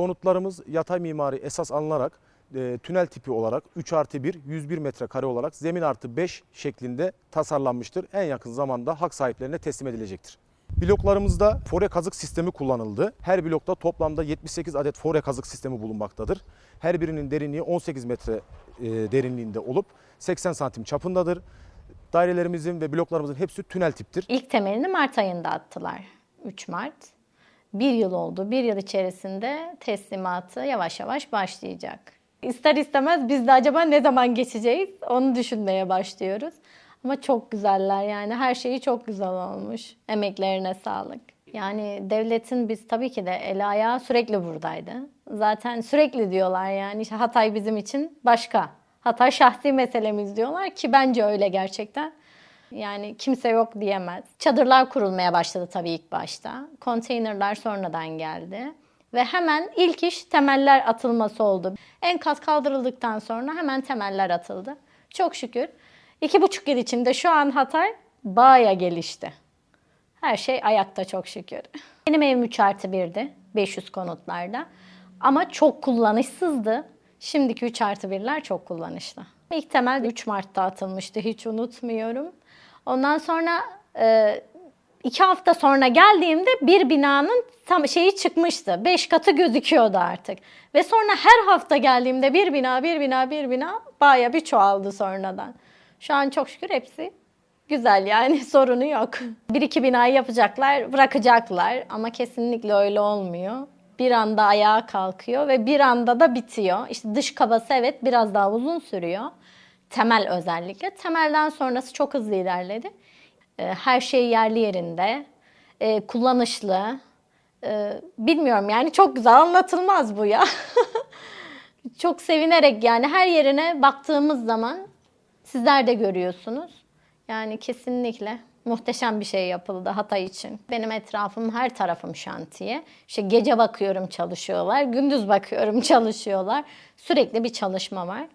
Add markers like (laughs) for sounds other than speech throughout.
Konutlarımız yatay mimari esas alınarak e, tünel tipi olarak 3 artı 1, 101 metrekare olarak zemin artı 5 şeklinde tasarlanmıştır. En yakın zamanda hak sahiplerine teslim edilecektir. Bloklarımızda fore kazık sistemi kullanıldı. Her blokta toplamda 78 adet fore kazık sistemi bulunmaktadır. Her birinin derinliği 18 metre e, derinliğinde olup 80 santim çapındadır. Dairelerimizin ve bloklarımızın hepsi tünel tiptir. İlk temelini Mart ayında attılar. 3 Mart. Bir yıl oldu. Bir yıl içerisinde teslimatı yavaş yavaş başlayacak. İster istemez biz de acaba ne zaman geçeceğiz onu düşünmeye başlıyoruz. Ama çok güzeller yani her şeyi çok güzel olmuş. Emeklerine sağlık. Yani devletin biz tabii ki de eli ayağı sürekli buradaydı. Zaten sürekli diyorlar yani Hatay bizim için başka. Hatay şahsi meselemiz diyorlar ki bence öyle gerçekten. Yani kimse yok diyemez. Çadırlar kurulmaya başladı tabii ilk başta. Konteynerler sonradan geldi. Ve hemen ilk iş temeller atılması oldu. Enkaz kaldırıldıktan sonra hemen temeller atıldı. Çok şükür. iki buçuk yıl içinde şu an Hatay baya gelişti. Her şey ayakta çok şükür. Benim evim 3 artı 1'di 500 konutlarda. Ama çok kullanışsızdı. Şimdiki 3 artı 1'ler çok kullanışlı. İlk temel 3 Mart'ta atılmıştı hiç unutmuyorum. Ondan sonra e, iki hafta sonra geldiğimde bir binanın tam şeyi çıkmıştı. Beş katı gözüküyordu artık. Ve sonra her hafta geldiğimde bir bina, bir bina, bir bina baya bir çoğaldı sonradan. Şu an çok şükür hepsi güzel yani (laughs) sorunu yok. Bir iki binayı yapacaklar, bırakacaklar ama kesinlikle öyle olmuyor. Bir anda ayağa kalkıyor ve bir anda da bitiyor. İşte dış kabası evet biraz daha uzun sürüyor. Temel özellikle. Temelden sonrası çok hızlı ilerledi. Ee, Her şey yerli yerinde, ee, kullanışlı. Ee, Bilmiyorum yani çok güzel anlatılmaz bu ya. (laughs) çok sevinerek yani her yerine baktığımız zaman sizler de görüyorsunuz. Yani kesinlikle muhteşem bir şey yapıldı Hatay için. Benim etrafım her tarafım şantiye. İşte gece bakıyorum çalışıyorlar, gündüz bakıyorum (laughs) çalışıyorlar. Sürekli bir çalışma var.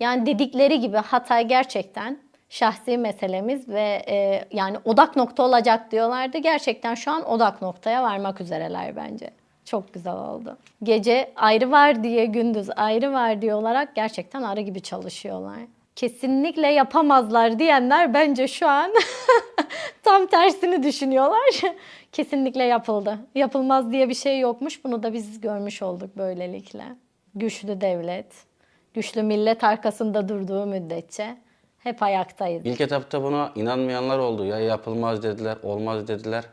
Yani dedikleri gibi Hatay gerçekten şahsi meselemiz ve e, yani odak nokta olacak diyorlardı. Gerçekten şu an odak noktaya varmak üzereler bence. Çok güzel oldu. Gece ayrı var diye, gündüz ayrı var diye olarak gerçekten arı gibi çalışıyorlar. Kesinlikle yapamazlar diyenler bence şu an (laughs) tam tersini düşünüyorlar. (laughs) Kesinlikle yapıldı. Yapılmaz diye bir şey yokmuş. Bunu da biz görmüş olduk böylelikle. Güçlü devlet, güçlü millet arkasında durduğu müddetçe hep ayaktayız. İlk etapta buna inanmayanlar oldu. Ya yapılmaz dediler, olmaz dediler.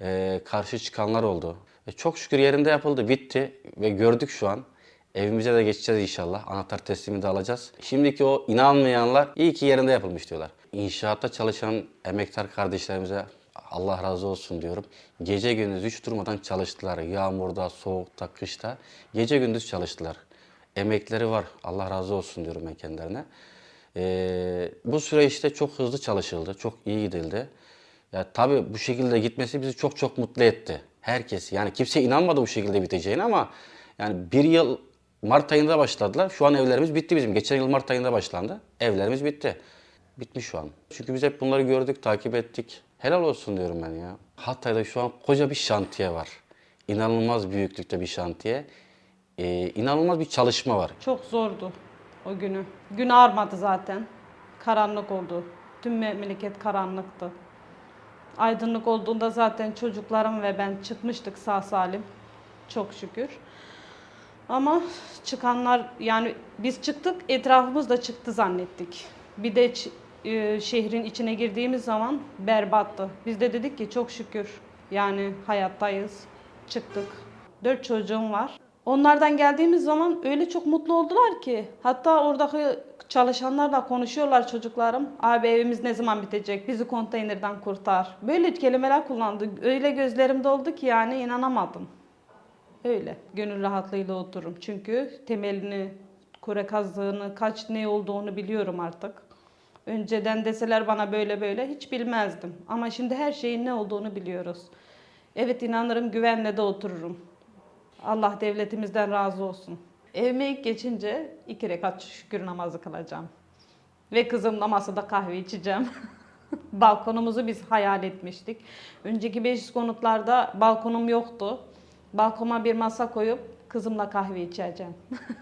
Ee, karşı çıkanlar oldu. E, çok şükür yerinde yapıldı, bitti ve gördük şu an. Evimize de geçeceğiz inşallah. Anahtar teslimi de alacağız. Şimdiki o inanmayanlar iyi ki yerinde yapılmış diyorlar. İnşaatta çalışan emektar kardeşlerimize Allah razı olsun diyorum. Gece gündüz hiç durmadan çalıştılar. Yağmurda, soğukta, kışta. Gece gündüz çalıştılar. Emekleri var. Allah razı olsun diyorum ben kendilerine. Ee, bu süreçte çok hızlı çalışıldı, çok iyi gidildi. Ya tabii bu şekilde gitmesi bizi çok çok mutlu etti. Herkes yani kimse inanmadı bu şekilde biteceğine ama yani bir yıl Mart ayında başladılar. Şu an evlerimiz bitti bizim. Geçen yıl Mart ayında başlandı. Evlerimiz bitti. Bitmiş şu an. Çünkü biz hep bunları gördük, takip ettik. Helal olsun diyorum ben ya. Hatay'da şu an koca bir şantiye var. İnanılmaz büyüklükte bir şantiye. Ee, inanılmaz bir çalışma var. Çok zordu o günü. Gün ağarmadı zaten. Karanlık oldu. Tüm memleket karanlıktı. Aydınlık olduğunda zaten çocuklarım ve ben çıkmıştık sağ salim. Çok şükür. Ama çıkanlar yani biz çıktık etrafımız da çıktı zannettik. Bir de e, şehrin içine girdiğimiz zaman berbattı. Biz de dedik ki çok şükür yani hayattayız. Çıktık. Dört çocuğum var. Onlardan geldiğimiz zaman öyle çok mutlu oldular ki. Hatta oradaki çalışanlarla konuşuyorlar çocuklarım. Abi evimiz ne zaman bitecek? Bizi konteynerden kurtar. Böyle kelimeler kullandı. Öyle gözlerimde oldu ki yani inanamadım. Öyle. Gönül rahatlığıyla otururum. Çünkü temelini, kure kazdığını, kaç ne olduğunu biliyorum artık. Önceden deseler bana böyle böyle hiç bilmezdim. Ama şimdi her şeyin ne olduğunu biliyoruz. Evet inanırım güvenle de otururum. Allah devletimizden razı olsun. Evime ilk geçince iki rekat şükür namazı kılacağım. Ve kızımla masada kahve içeceğim. (laughs) Balkonumuzu biz hayal etmiştik. Önceki 500 konutlarda balkonum yoktu. Balkona bir masa koyup kızımla kahve içeceğim. (laughs)